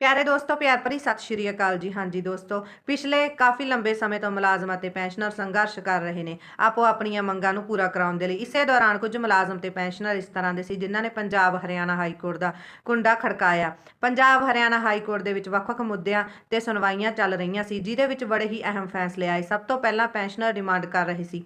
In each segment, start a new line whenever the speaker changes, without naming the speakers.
ਪਿਆਰੇ ਦੋਸਤੋ, ਪਿਆਰ ਭਰੀ ਸਤਿ ਸ਼੍ਰੀ ਅਕਾਲ ਜੀ। ਹਾਂਜੀ ਦੋਸਤੋ, ਪਿਛਲੇ ਕਾਫੀ ਲੰਬੇ ਸਮੇਂ ਤੋਂ ਮੁਲਾਜ਼ਮ ਅਤੇ ਪੈਨਸ਼ਨਰ ਸੰਘਰਸ਼ ਕਰ ਰਹੇ ਨੇ। ਆਪੋ ਆਪਣੀਆਂ ਮੰਗਾਂ ਨੂੰ ਪੂਰਾ ਕਰਾਉਣ ਦੇ ਲਈ ਇਸੇ ਦੌਰਾਨ ਕੁਝ ਮੁਲਾਜ਼ਮ ਤੇ ਪੈਨਸ਼ਨਰ ਇਸ ਤਰ੍ਹਾਂ ਦੇ ਸੀ, ਜਿਨ੍ਹਾਂ ਨੇ ਪੰਜਾਬ ਹਰਿਆਣਾ ਹਾਈ ਕੋਰਟ ਦਾ ਕੁੰਡਾ ਖੜਕਾਇਆ। ਪੰਜਾਬ ਹਰਿਆਣਾ ਹਾਈ ਕੋਰਟ ਦੇ ਵਿੱਚ ਵੱਖ-ਵੱਖ ਮੁੱਦਿਆਂ ਤੇ ਸੁਣਵਾਈਆਂ ਚੱਲ ਰਹੀਆਂ ਸੀ ਜਿਦੇ ਵਿੱਚ ਬੜੇ ਹੀ ਅਹਿਮ ਫੈਸਲੇ ਆਏ। ਸਭ ਤੋਂ ਪਹਿਲਾਂ ਪੈਨਸ਼ਨਰ ਡਿਮਾਂਡ ਕਰ ਰਹੇ ਸੀ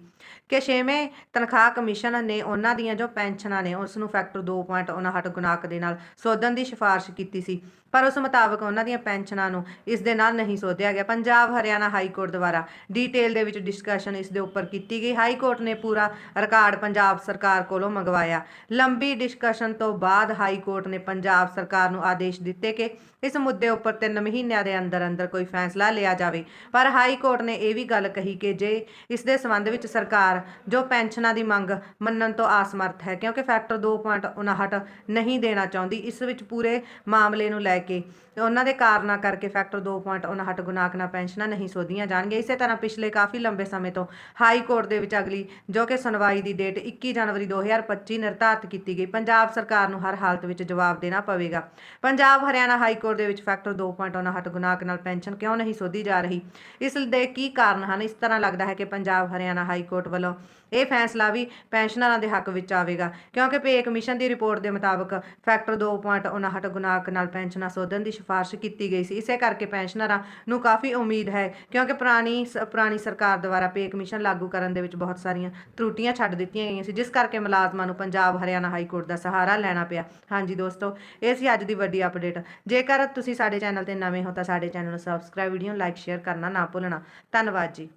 ਕਿ ਛੇਵੇਂ ਤਨਖਾਹ ਕਮਿਸ਼ਨ ਨੇ ਉਹਨਾਂ ਦੀਆਂ ਜੋ ਪੈਨਸ਼ਨਾਂ ਨੇ, ਉਸ ਨੂੰ ਫੈਕਟਰ 2.59 ਗੁਣਾਕ ਦੇ ਨਾਲ ਸੋਧਣ ਦੀ ਸਿਫਾਰਿਸ਼ ਕੀਤੀ ਸੀ। ਪਰ ਉਸ ਮੁਤਾਬਕ ਉਹਨਾਂ ਦੀਆਂ ਪੈਨਸ਼ਨਾਂ ਨੂੰ ਇਸ ਦੇ ਨਾਲ ਨਹੀਂ ਸੋਧਿਆ ਗਿਆ। ਪੰਜਾਬ ਹਰਿਆਣਾ ਹਾਈ ਕੋਰਟ ਦੁਆਰਾ ਡੀਟੇਲ ਦੇ ਵਿੱਚ ਡਿਸਕਸ਼ਨ ਇਸ ਦੇ ਉੱਪਰ ਕੀਤੀ ਗਈ। ਹਾਈ ਕੋਰਟ ਨੇ ਪੂਰਾ ਰਿਕਾਰਡ ਪੰਜਾਬ ਸਰਕਾਰ ਕੋਲੋਂ ਮੰਗਵਾਇਆ। ਲੰਬੀ ਡਿਸਕਸ਼ਨ ਤੋਂ ਬਾਅਦ ਹਾਈ ਕੋਰਟ ਨੇ ਪੰਜਾਬ ਸਰਕਾਰ ਨੂੰ ਆਦੇਸ਼ ਦਿੱਤੇ ਕਿ ਇਸ ਮੁੱਦੇ ਉੱਪਰ 3 ਮਹੀਨਿਆਂ ਦੇ ਅੰਦਰ ਅੰਦਰ ਕੋਈ ਫੈਸਲਾ ਲਿਆ ਜਾਵੇ। ਪਰ ਹਾਈ ਕੋਰਟ ਨੇ ਇਹ ਵੀ ਗੱਲ ਕਹੀ ਕਿ ਜੇ ਇਸ ਦੇ ਸੰਬੰਧ ਵਿੱਚ ਸਰਕਾਰ ਜੋ ਪੈਨਸ਼ਨਾਂ ਦੀ ਮੰਗ ਮੰਨਣ ਤੋਂ ਆਸਮਰਥ ਹੈ, ਕਿਉਂਕਿ ਫੈਕਟਰ 2.59 ਨਹੀਂ ਦੇਣਾ ਚਾਹੁੰਦੀ, ਇਸ ਵਿੱਚ ਪੂਰੇ ਮਾਮਲੇ ਨੂੰ ਲੈ ਕੇ ਉਹਨਾਂ ਦੇ ਕਾਰਨਾਂ ਕਰਕੇ ਫੈਕਟਰ 2.59 ਗੁਣਾਕ ਨਾਲ ਪੈਨਸ਼ਨਾਂ ਨਹੀਂ ਸੋਧੀਆਂ ਜਾਣਗੀਆਂ। ਇਸੇ ਤਰ੍ਹਾਂ ਪਿਛਲੇ ਕਾਫੀ ਲੰਬੇ ਸਮੇਂ ਤੋਂ ਹਾਈ ਕੋਰਟ ਦੇ ਵਿੱਚ ਅਗਲੀ ਜੋ ਕਿ ਸੁਣਵਾਈ ਦੀ ਡੇਟ 21 ਜਨਵਰੀ 2025 ਨਿਰਧਾਰਤ ਕੀਤੀ ਗਈ। ਪੰਜਾਬ ਸਰਕਾਰ ਨੂੰ ਹਰ ਹਾਲਤ ਵਿੱਚ ਜਵਾਬ ਦੇਣਾ ਪਵੇਗਾ। ਪੰਜਾਬ ਹਰਿਆਣਾ ਹਾਈ ਕੋਰਟ ਦੇ ਵਿੱਚ ਫੈਕਟਰ 2.59 ਗੁਣਾਕ ਨਾਲ ਪੈਨਸ਼ਨ ਕਿਉਂ ਨਹੀਂ ਸੋਧੀ ਜਾ ਰਹੀ? ਇਸ ਦੇ ਕੀ ਕਾਰਨ ਹਨ? ਇਸ ਤਰ੍ਹਾਂ ਲੱਗਦਾ ਹੈ ਕਿ ਪੰਜਾਬ ਹਰਿਆਣਾ ਹਾਈ ਕੋਰਟ ਵੱਲੋਂ ਇਹ ਫੈਸਲਾ ਵੀ ਪੈਨਸ਼ਨਰਾਂ ਦੇ ਹੱਕ ਵਿੱਚ ਆਵੇਗਾ, ਕਿਉਂਕਿ ਪੇ ਕਮਿਸ਼ਨ ਦੀ ਰਿਪੋਰਟ ਦੇ ਮੁਤਾਬਕ ਫੈਕਟਰ 2.59 ਗੁਣਾਕ ਨਾਲ ਪੈਨਸ਼ਨਾਂ ਸੋਧਣ ਦੀ ਸਿਫਾਰਿਸ਼ ਕੀਤੀ ਗਈ ਸੀ। ਇਸੇ ਕਰਕੇ ਪੈਨਸ਼ਨਰਾਂ ਨੂੰ ਕਾਫੀ ਉਮੀਦ ਹੈ, ਕਿਉਂਕਿ ਪੁਰਾਣੀ ਸ- ਪੁਰਾਣੀ ਸਰਕਾਰ ਦੁਆਰਾ ਪੇ ਕਮਿਸ਼ਨ ਲਾਗੂ ਕਰਨ ਦੇ ਵਿੱਚ ਬਹੁਤ ਸਾਰੀਆਂ ਤਰੁੱਟੀਆਂ ਛੱਡ ਦਿੱਤੀਆਂ ਗਈਆਂ ਸੀ, ਜਿਸ ਕਰਕੇ ਮੁਲਾਜ਼ਮਾਂ ਨੂੰ ਪੰਜਾਬ ਹਰਿਆਣਾ ਹਾਈ ਕੋਰਟ ਦਾ ਸਹਾਰਾ ਲੈਣਾ ਪਿਆ। ਹਾਂਜੀ ਦੋਸਤੋ, ਇਹ ਸੀ ਅੱਜ ਦੀ ਵੱਡੀ ਅਪਡੇਟ। ਜੇਕਰ ਤੁਸੀਂ ਸਾਡੇ ਚੈਨਲ ਤੇ ਨਵੇਂ ਹੋ ਤਾਂ ਸਾਡੇ ਚੈਨਲ ਨੂੰ ਸਬਸਕ੍ਰਾਈਬ ਵੀਡੀਓ ਲਾਈਕ ਸ਼ੇਅਰ ਕਰਨਾ ਨਾ ਭੁੱਲਣਾ। ਧੰਨਵਾਦ ਜੀ।